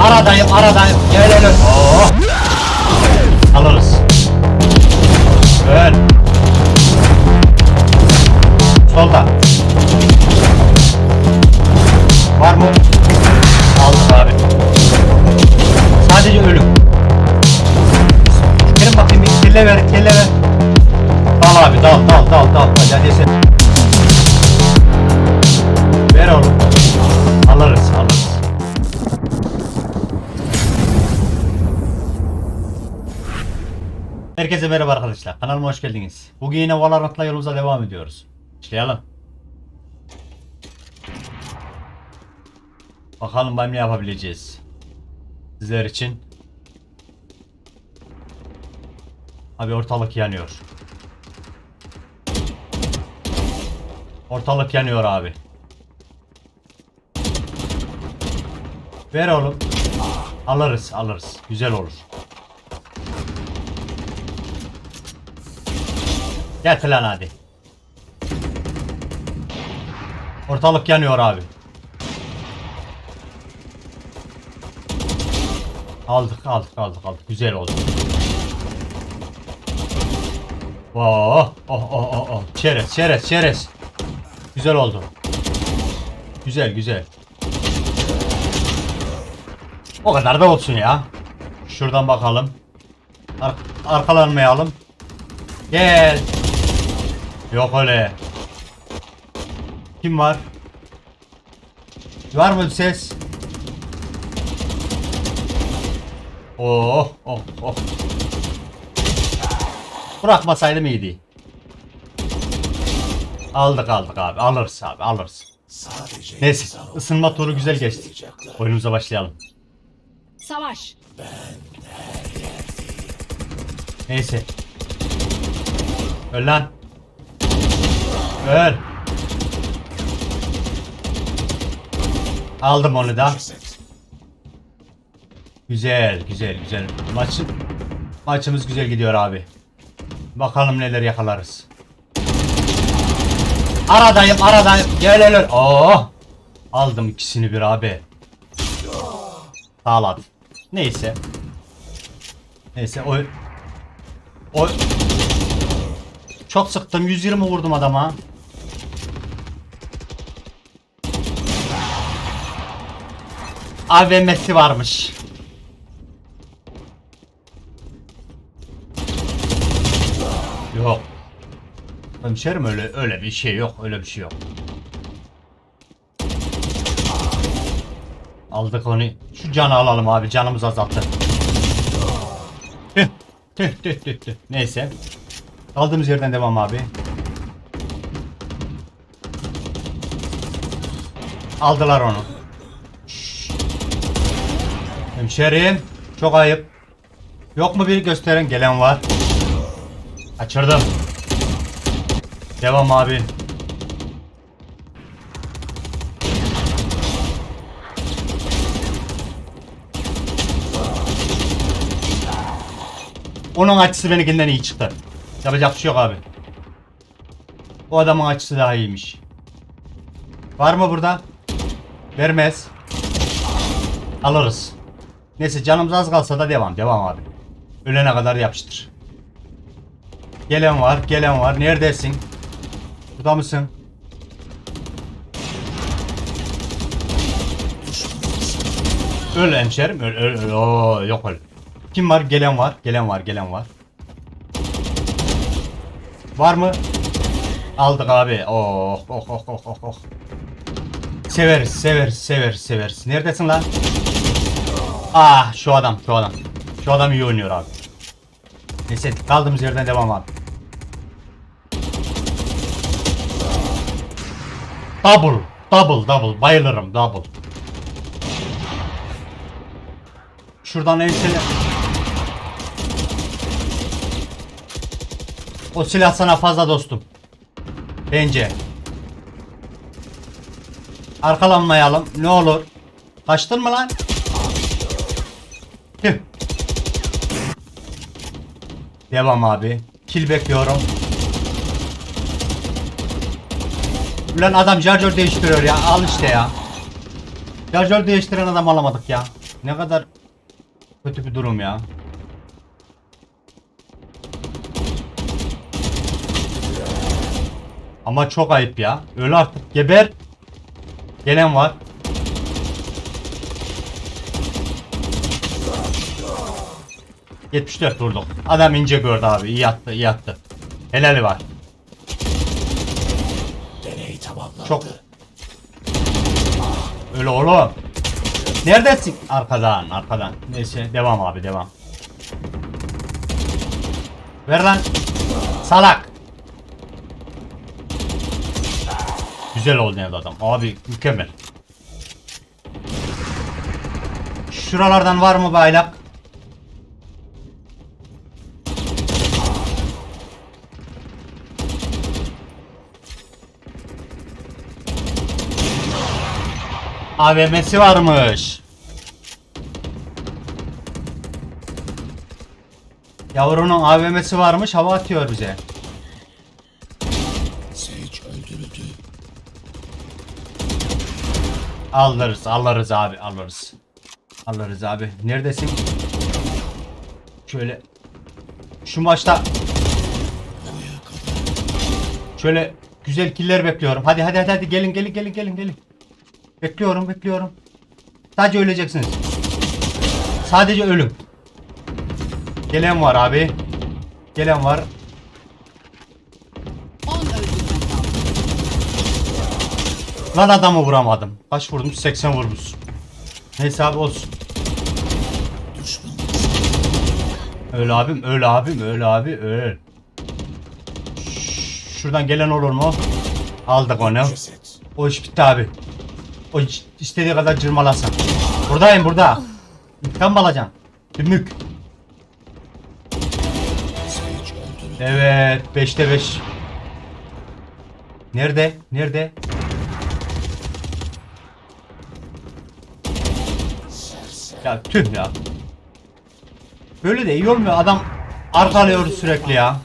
Aradayım aradayım. Gel. Oo. Alırız. Ön. Solda. Var mı? Aldık abi. Sadece ölüm. Gelin bakayım kelle ver, kelle ver. Dal abi, dal, dal, dal, dal. Hadi hadi sen. Herkese merhaba arkadaşlar. Kanalıma hoş geldiniz. Bugün yine Valorant'la yolumuza devam ediyoruz. Başlayalım. Bakalım ben ne yapabileceğiz. Sizler için. Abi ortalık yanıyor. Ortalık yanıyor abi. Ver oğlum. Alırız, alırız. Güzel olur. Getir lan hadi. Ortalık yanıyor abi. Aldık aldık aldık aldık. Güzel oldu. Oh oh oh oh oh. Çerez çerez çerez. Güzel oldu. Güzel güzel. O kadar da olsun ya. Şuradan bakalım. Ar arkalanmayalım. Gel. Yok öyle. Kim var? Var mı ses? Oh oh oh. Bırakmasaydım iyiydi. Aldık aldık abi. Alırız abi alırız. Neyse ısınma turu güzel geçti. Oyunumuza başlayalım. Savaş. Neyse. Öl lan. Öl. Aldım onu da. Güzel, güzel, güzel. Maçı, maçımız güzel gidiyor abi. Bakalım neler yakalarız. Aradayım, aradayım. Gel gel. gel. Oo. Aldım ikisini bir abi. Sağladım. Neyse. Neyse o o çok sıktım 120 vurdum adama. AVM'si varmış. Yok. Hemşerim öyle öyle bir şey yok. Öyle bir şey yok. Aldık onu. Şu canı alalım abi. Canımız azalttı. Tüh. Tüh tüh tüh tüh. Neyse. Kaldığımız yerden devam abi. Aldılar onu. Hemşerim. Çok ayıp. Yok mu bir gösteren gelen var? Kaçırdım. Devam abi. Onun açısı benimkinden iyi çıktı. Yapacak bir şey yok abi. O adamın açısı daha iyiymiş. Var mı burada? Vermez. Alırız. Neyse canımız az kalsa da devam. Devam abi. Ölene kadar yapıştır. Gelen var, gelen var. Neredesin? Burada mısın? Öl hemşerim. Öl, öl, öl. Oo, yok öyle. Kim var? Gelen var. Gelen var. Gelen var. Var mı? Aldık abi. Oh oh oh oh oh oh. Severiz, severiz, severiz, severiz. Neredesin lan? Ah, şu adam, şu adam. Şu adam iyi oynuyor abi. Neyse, kaldığımız yerden devam abi. Double, double, double. Bayılırım, double. Şuradan ensele. O silah sana fazla dostum. Bence. Arkalanmayalım. Ne olur. Kaçtın mı lan? Devam abi. Kill bekliyorum. Ulan adam charger değiştiriyor ya. Al işte ya. Şarjör değiştiren adam alamadık ya. Ne kadar kötü bir durum ya. Ama çok ayıp ya. Öl artık geber. Gelen var. ...74 vurduk. Adam ince gördü abi. İyi attı, iyi attı. Helali var. Deney tamamlandı. Çok. Öyle oğlum. Neredesin? Arkadan, arkadan. Neyse, devam abi, devam. Ver lan. Salak. Güzel oldu evde adam. Abi mükemmel. Şuralardan var mı baylak? AVM'si varmış. Yavrunun AVM'si varmış hava atıyor bize. Sage öldürüldü. Alırız alırız abi alırız. Alırız abi. Neredesin? Şöyle. Şu maçta. Şöyle güzel killer bekliyorum. Hadi hadi hadi hadi gelin gelin gelin gelin gelin. Bekliyorum bekliyorum. Sadece öleceksiniz. Sadece ölüm. Gelen var abi. Gelen var. 10 öldürme kaldı. Lan adamı vuramadım. Kaç vurmuş? 80 vurmuş. Neyse abi olsun. Öyle abim, öyle abim, öyle abi. Ş- Şuradan gelen olur mu? Aldık onu. O iş bitti abi. O istediği kadar cırmalasın. Buradayım burada. Dümük. Sage öldürüldü. Evet, 5'te 5. Nerede? Nerede? Ya tüh ya. Böyle de iyi olmuyor. Adam arkalıyor sürekli ya.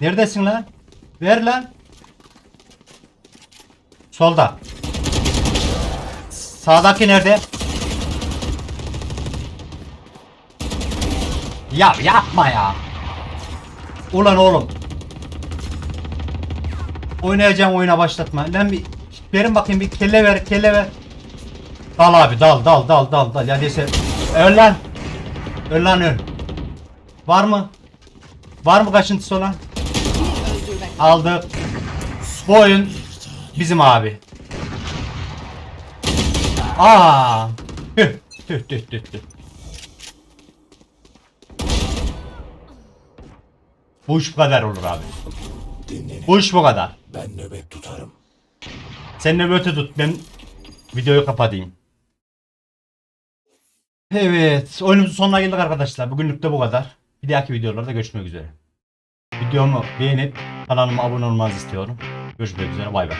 Neredesin lan? Ver lan. Solda. Sağdaki nerede? Ya yapma ya. Ulan oğlum. Oynayacağım oyuna başlatma. Lan bir verin bakayım bir kelle ver kelle ver. Dal abi dal dal dal dal dal. Ya dese öl lan. Öl lan öl. Var mı? Var mı kaçıntısı olan? Aldık. Bu oyun bizim abi. Aa. Tüh tüh tüh tüh tüh. Bu iş bu kadar olur abi. Dinlenin. Bu iş bu kadar. Ben nöbet tutarım. Sen nöbeti tut. Ben videoyu kapatayım. Evet. Oyunumuzun sonuna geldik arkadaşlar. Bugünlük de bu kadar. Bir dahaki videolarda görüşmek üzere. Videomu beğenip kanalıma abone olmanızı istiyorum. Görüşmek üzere. Bay bay.